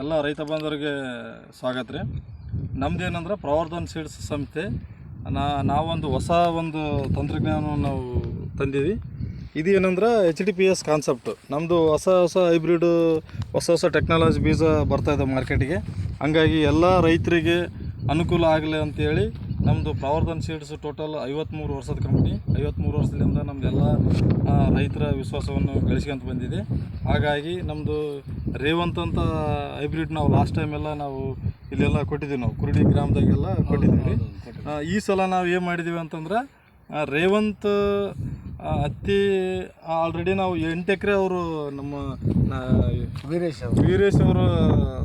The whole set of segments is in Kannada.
ಎಲ್ಲ ರೈತ ಬಾಂಧವರಿಗೆ ಸ್ವಾಗತ ರೀ. ನಮ್ದೇನಂದ್ರೆ ಪ್ರವರ್ಧನ್ ಸೀಡ್ಸ್ ಸಂಸ್ಥೆ. ನಾ, ನಾವೊಂದು ಹೊಸ ಒಂದು ತಂತ್ರಜ್ಞಾನವನ್ನು ನಾವು ತಂದೀವಿ. ಇದೇನಂದ್ರೆ H D P S concept ನಮ್ಮದು ಹೊಸ ಹೊಸ ಹೈಬ್ರಿಡು ಹೊಸ ಹೊಸ ಟೆಕ್ನಾಲಜಿ ಬೀಜ ಬರ್ತಾ ಇದೆ ಮಾರ್ಕೆಟಿಗೆ ಹಂಗಾಗಿ ಎಲ್ಲ ರೈತರಿಗೆ ಅನುಕೂಲ ಆಗಲಿ ಅಂತೇಳಿ ನಮ್ಮದು ಪ್ರವರ್ಧನ್ ಸೀಡ್ಸ್ ಟೋಟಲ್ ಐವತ್ತ್ಮೂರು ವರ್ಷದ ಕಂಪ್ನಿ ಐವತ್ತ್ಮೂರು ವರ್ಷದಿಂದ ನಮ್ಮದೆಲ್ಲ ರೈತರ ವಿಶ್ವಾಸವನ್ನು ಗಳಿಸ್ಕೊಂತ ಬಂದಿದೆ. ಹಾಗಾಗಿ ನಮ್ಮದು ರೇವಂತ ಅಂತ ಹೈಬ್ರಿಡ್ ನಾವು ಲಾಸ್ಟ್ ಟೈಮೆಲ್ಲ ನಾವು ಇಲ್ಲೆಲ್ಲ ಕೊಟ್ಟಿದ್ದೀವಿ ನಾವು. ಕುರುಡಿ ಗ್ರಾಮದಾಗೆಲ್ಲ ಕೊಟ್ಟಿದ್ದೀವಿ. ಈ ಸಲ ನಾವು ಏನು ಮಾಡಿದ್ದೀವಿ ಅಂತಂದ್ರೆ ರೇವಂತ ಹತ್ತಿ ಆಲ್ರೆಡಿ ನಾವು ಎಂಟು ಎಕರೆ ಅವರು ನಮ್ಮ ವೀರೇಶ್ ವೀರೇಶ್ ಅವರು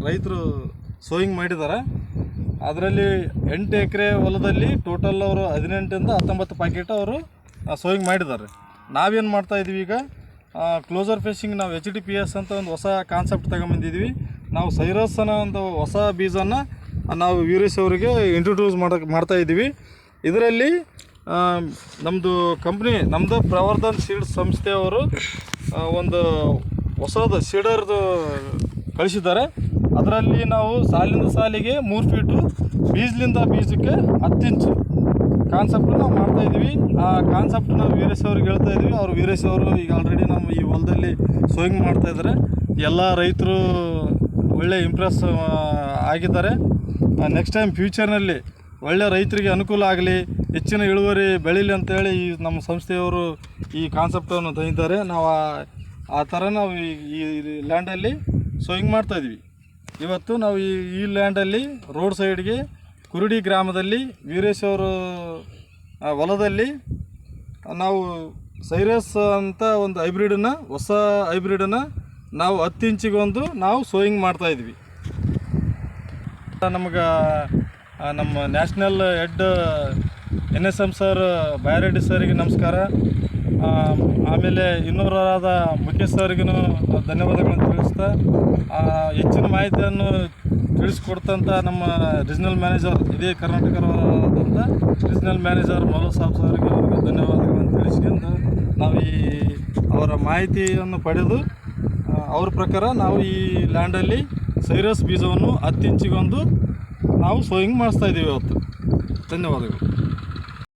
ರೈತರು ಸೋಯಿಂಗ್ ಮಾಡಿದ್ದಾರೆ ಅದರಲ್ಲಿ ಎಂಟು ಎಕರೆ ಹೊಲದಲ್ಲಿ ಟೋಟಲ್ ಅವರು ಹದಿನೆಂಟರಿಂದ ಹತ್ತೊಂಬತ್ತು ಪ್ಯಾಕೆಟ್ ಅವರು ಸೋಯಿಂಗ್ ಮಾಡಿದ್ದಾರೆ. ನಾವೇನು ಮಾಡ್ತಾ ಇದ್ದೀವಿ ಈಗ? ಕ್ಲೋಸರ್ ಫಿಶಿಂಗ್ ನಾವು ಎಚ್ ಡಿ ಪಿ ಎಸ್ ಅಂತ ಒಂದು ಹೊಸ ಕಾನ್ಸೆಪ್ಟ್ ತಗೊಂಬಂದಿದ್ವಿ. ನಾವು ಸೈರಸ್ ಅನ್ನೋ ಒಂದು ಹೊಸ ಬೀಜನ ನಾವು ವೀರೇಶ್ ಅವರಿಗೆ ಇಂಟ್ರೊಡ್ಯೂಸ್ ಮಾಡ್ತಾ ಇದ್ದೀವಿ ಇದರಲ್ಲಿ ನಮ್ಮದು ಕಂಪ್ನಿ ನಮ್ಮದು ಪ್ರವರ್ಧನ್ ಸೀಡ್ಸ್ ಸಂಸ್ಥೆಯವರು ಒಂದು ಹೊಸದು ಸೀಡರ್ದು ಕಳಿಸಿದ್ದಾರೆ. ಅದರಲ್ಲಿ ನಾವು ಸಾಲಿಂದ ಸಾಲಿಗೆ ಮೂರು ಫೀಟು, ಬೀಜಲಿಂದ ಬೀಜಕ್ಕೆ ಹತ್ತು ಇಂಚು. ಕಾನ್ಸೆಪ್ಟ್ ನಾವು ಮಾಡ್ತಾ ಇದ್ದೀವಿ. ಆ ಕಾನ್ಸೆಪ್ಟ್ ನಾವು ವೀರೇಶ್ ಅವ್ರಿಗೆ ಹೇಳ್ತಾ ಇದ್ದೀವಿ. ಅವ್ರು ವೀರೇಶ್ ಅವರು ಈಗ ಆಲ್ರೆಡಿ ನಮ್ಮ ಈ ಹೊಲದಲ್ಲಿ ಸೋಯಿಂಗ್ ಮಾಡ್ತಾ ಇದ್ದಾರೆ. ಎಲ್ಲ ರೈತರು ಒಳ್ಳೆ ಇಂಪ್ರೆಸ್ ಆಗಿದ್ದಾರೆ. ನೆಕ್ಸ್ಟ್ ಟೈಮ್ ಫ್ಯೂಚರ್ನಲ್ಲಿ ಒಳ್ಳೆ ರೈತರಿಗೆ ಅನುಕೂಲ ಆಗಲಿ, ಹೆಚ್ಚಿನ ಇಳುವರಿ ಬೆಳೀಲಿ ಅಂತೇಳಿ ಈ ನಮ್ಮ ಸಂಸ್ಥೆಯವರು ಈ ಕಾನ್ಸೆಪ್ಟನ್ನು ತಂದಿದ್ದಾರೆ. ನಾವು ಆ- ಥರ ನಾವು ಈ- ಲ್ಯಾಂಡಲ್ಲಿ ಸೋಯಿಂಗ್ ಮಾಡ್ತಾ ಇದ್ವಿ ಇವತ್ತು ನಾವು ಈ ಈ ಲ್ಯಾಂಡಲ್ಲಿ ರೋಡ್ ಸೈಡ್ಗೆ ಕುರುಡಿ ಗ್ರಾಮದಲ್ಲಿ ವೀರೇಶ್ ಹೊಲದಲ್ಲಿ ನಾವು ಸೈರಸ್ ಅಂತ ಒಂದು ಹೈಬ್ರಿಡನ್ನು ಹೊಸ ಹೈಬ್ರಿಡನ್ನು ನಾವು ಹತ್ತು ಇಂಚಿಗೊಂದು ನಾವು ಸೋಯಿಂಗ್ ಮಾಡ್ತಾಯಿದ್ವಿ ನಮಗೆ ನಮ್ಮ national head N S M sir Bayareddy ಸರ್ಗೆ ನಮಸ್ಕಾರ. ಆಮೇಲೆ ಇನ್ನೂರಾದ ಮುಖೇಶ್ ಅವರಿಗೂ ಧನ್ಯವಾದಗಳನ್ನು ತಿಳಿಸ್ತಾ ಹೆಚ್ಚಿನ ಮಾಹಿತಿಯನ್ನು ತಿಳಿಸ್ಕೊಡ್ತಂಥ ನಮ್ಮ ರೀಜನಲ್ ಮ್ಯಾನೇಜರ್ ಇದೇ ಕರ್ನಾಟಕದಂಥ ರೀಜನಲ್ ಮ್ಯಾನೇಜರ್ ಮೌಲಾ ಸಾಬ್ ಸರ್ಗೆ ಅವರಿಗೆ ಧನ್ಯವಾದಗಳನ್ನು ತಿಳಿಸ್ಕೊಂಡು ನಾವು ಈ ಅವರ ಮಾಹಿತಿಯನ್ನು ಪಡೆದು ಅವ್ರ ಪ್ರಕಾರ ನಾವು ಈ ಲ್ಯಾಂಡಲ್ಲಿ ಸೈರಸ್ ಬೀಜವನ್ನು ಹತ್ತಿಂಚಿಗೊಂದು ನಾವು ಸೋಯಿಂಗ್ ಮಾಡಿಸ್ತಾ ಇದ್ದೀವಿ ಇವತ್ತು ಧನ್ಯವಾದಗಳು.